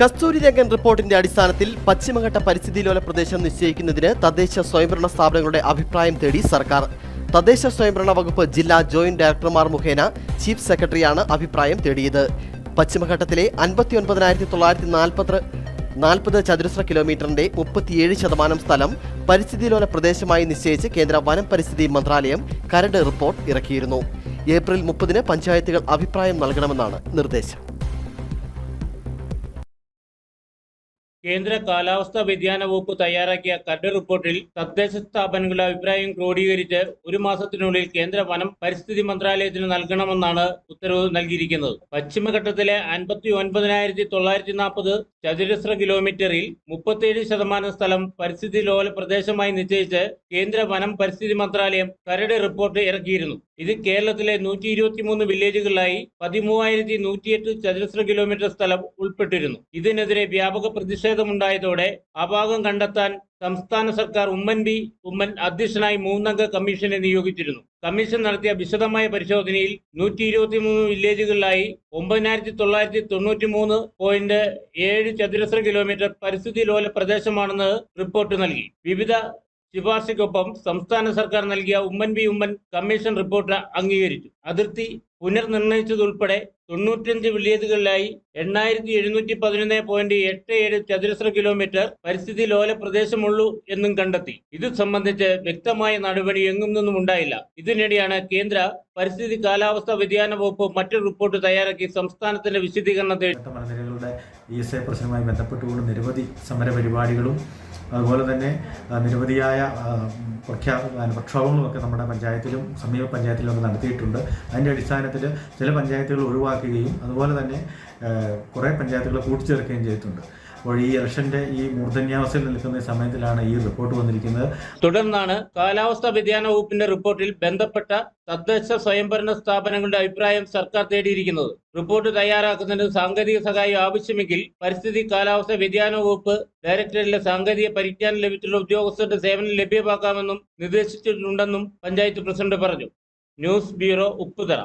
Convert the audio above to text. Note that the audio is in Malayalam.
കസ്തൂരിരംഗൻ റിപ്പോർട്ടിന്റെ അടിസ്ഥാനത്തിൽ പശ്ചിമഘട്ട പരിസ്ഥിതി ലോല പ്രദേശം നിശ്ചയിക്കുന്നതിന് തദ്ദേശ സ്വയംഭരണ സ്ഥാപനങ്ങളുടെ അഭിപ്രായം തേടി സർക്കാർ. തദ്ദേശ സ്വയംഭരണ വകുപ്പ് ജില്ലാ ജോയിന്റ് ഡയറക്ടർമാർ മുഖേന ചീഫ് സെക്രട്ടറിയാണ് അഭിപ്രായം തേടിയത്. പശ്ചിമഘട്ടത്തിലെ അൻപത്തി ഒൻപതിനായിരത്തി തൊള്ളായിരത്തി നാൽപ്പത്തി നാൽപ്പത് ചതുരശ്ര കിലോമീറ്ററിന്റെ മുപ്പത്തിയേഴ് ശതമാനം സ്ഥലം പരിസ്ഥിതി ലോല പ്രദേശമായി നിശ്ചയിച്ച് കേന്ദ്ര വനം പരിസ്ഥിതി മന്ത്രാലയം കരട് റിപ്പോർട്ട് ഇറക്കിയിരുന്നു. ഏപ്രിൽ മുപ്പതിന് പഞ്ചായത്തുകൾ അഭിപ്രായം നൽകണമെന്നാണ് നിർദ്ദേശം. കേന്ദ്ര കാലാവസ്ഥാ വ്യതിയാന വകുപ്പ് തയ്യാറാക്കിയ കരട് റിപ്പോർട്ടിൽ തദ്ദേശ സ്ഥാപനങ്ങളുടെ അഭിപ്രായം ക്രോഡീകരിച്ച് ഒരു മാസത്തിനുള്ളിൽ കേന്ദ്ര വനം പരിസ്ഥിതി മന്ത്രാലയത്തിന് നൽകണമെന്നാണ് ഉത്തരവ് നൽകിയിരിക്കുന്നത്. പശ്ചിമഘട്ടത്തിലെ അൻപത്തി ഒൻപതിനായിരത്തി തൊള്ളായിരത്തി നാൽപ്പത് ചതുരശ്ര കിലോമീറ്ററിൽ മുപ്പത്തിയേഴ് ശതമാനം സ്ഥലം പരിസ്ഥിതി ലോല പ്രദേശമായി നിശ്ചയിച്ച് കേന്ദ്ര വനം പരിസ്ഥിതി മന്ത്രാലയം കരട് റിപ്പോർട്ട് ഇറക്കിയിരുന്നു. ഇത് കേരളത്തിലെ നൂറ്റി ഇരുപത്തിമൂന്ന് വില്ലേജുകളിലായി പതിമൂവായിരത്തി നൂറ്റിയെട്ട് ചതുരശ്ര കിലോമീറ്റർ സ്ഥലം ഉൾപ്പെട്ടിരുന്നു. ഇതിനെതിരെ വ്യാപക പ്രതിഷേധമുണ്ടായതോടെ അപാകം കണ്ടെത്താൻ സംസ്ഥാന സർക്കാർ ഉമ്മൻ ബി ഉമ്മൻ അധ്യക്ഷനായി മൂന്നംഗ കമ്മീഷനെ നിയോഗിച്ചിരുന്നു. കമ്മീഷൻ നടത്തിയ വിശദമായ പരിശോധനയിൽ നൂറ്റി ഇരുപത്തിമൂന്ന് വില്ലേജുകളിലായി ഒമ്പതിനായിരത്തി തൊള്ളായിരത്തി തൊണ്ണൂറ്റി മൂന്ന് പോയിന്റ് ഏഴ് ചതുരശ്ര കിലോമീറ്റർ പരിസ്ഥിതി ലോല പ്രദേശമാണെന്ന് റിപ്പോർട്ട് നൽകി. വിവിധ ശുപാർശയ്ക്കൊപ്പം സംസ്ഥാന സർക്കാർ നൽകിയ Oommen V Oommen commission report അംഗീകരിച്ചു. അതിർത്തി പുനർനിർണയിച്ചതുൾപ്പെടെ തൊണ്ണൂറ്റഞ്ച് വില്ലേജുകളിലായി എണ്ണായിരത്തി എഴുന്നൂറ്റി പതിനൊന്ന് പോയിന്റ് എട്ട് ഏഴ് ചതുരശ്ര കിലോമീറ്റർ പരിസ്ഥിതി ലോല പ്രദേശമുള്ളൂ എന്നും കണ്ടെത്തി. ഇത് സംബന്ധിച്ച് വ്യക്തമായ നടപടി എങ്ങും നിന്നും ഉണ്ടായില്ല. ഇതിനിടെയാണ് കേന്ദ്ര പരിസ്ഥിതി കാലാവസ്ഥാ വ്യതിയാന വകുപ്പ് മറ്റൊരു റിപ്പോർട്ട് തയ്യാറാക്കി സംസ്ഥാനത്തിന്റെ വിശദീകരണത്തെ പ്രശ്നവുമായി ബന്ധപ്പെട്ടുകൊണ്ട് നിരവധി സമര പരിപാടികളും അതുപോലെ തന്നെ നിരവധിയായ പ്രഖ്യാപന പ്രക്ഷോഭങ്ങളൊക്കെ നമ്മുടെ പഞ്ചായത്തിലും സമീപ പഞ്ചായത്തിലും നടത്തിയിട്ടുണ്ട്. അതിന്റെ അടിസ്ഥാനത്തിൽ ചില പഞ്ചായത്തുകൾ ഒഴിവാക്കുകയും അതുപോലെ തന്നെ കുറേ പഞ്ചായത്തുകൾ കൂട്ടിച്ചേർക്കുകയും ചെയ്തിട്ടുണ്ട്. അപ്പോൾ ഈ ഇലക്ഷന്റെ ഈ മൂർധന്യാവസ്ഥയിൽ നിൽക്കുന്ന സമയത്തിലാണ് ഈ റിപ്പോർട്ട് വന്നിരിക്കുന്നത്. തുടർന്നാണ് കാലാവസ്ഥാ വ്യതിയാന വകുപ്പിന്റെ റിപ്പോർട്ടിൽ ബന്ധപ്പെട്ട തദ്ദേശ സ്വയംഭരണ സ്ഥാപനങ്ങളുടെ അഭിപ്രായം സർക്കാർ തേടിയിരിക്കുന്നത്. റിപ്പോർട്ട് തയ്യാറാക്കുന്നതിന് സാങ്കേതിക സഹായം ആവശ്യമെങ്കിൽ പരിസ്ഥിതി കാലാവസ്ഥ വ്യതിയാന വകുപ്പ് ഡയറക്ടറേറ്റിലെ സാങ്കേതിക പരിജ്ഞാനം ലഭിച്ചുള്ള ഉദ്യോഗസ്ഥരുടെ സേവനം ലഭ്യമാക്കാമെന്നും നിർദ്ദേശിച്ചിട്ടുണ്ടെന്നും പഞ്ചായത്ത് പ്രസിഡന്റ് പറഞ്ഞു. News bureau Upputhara.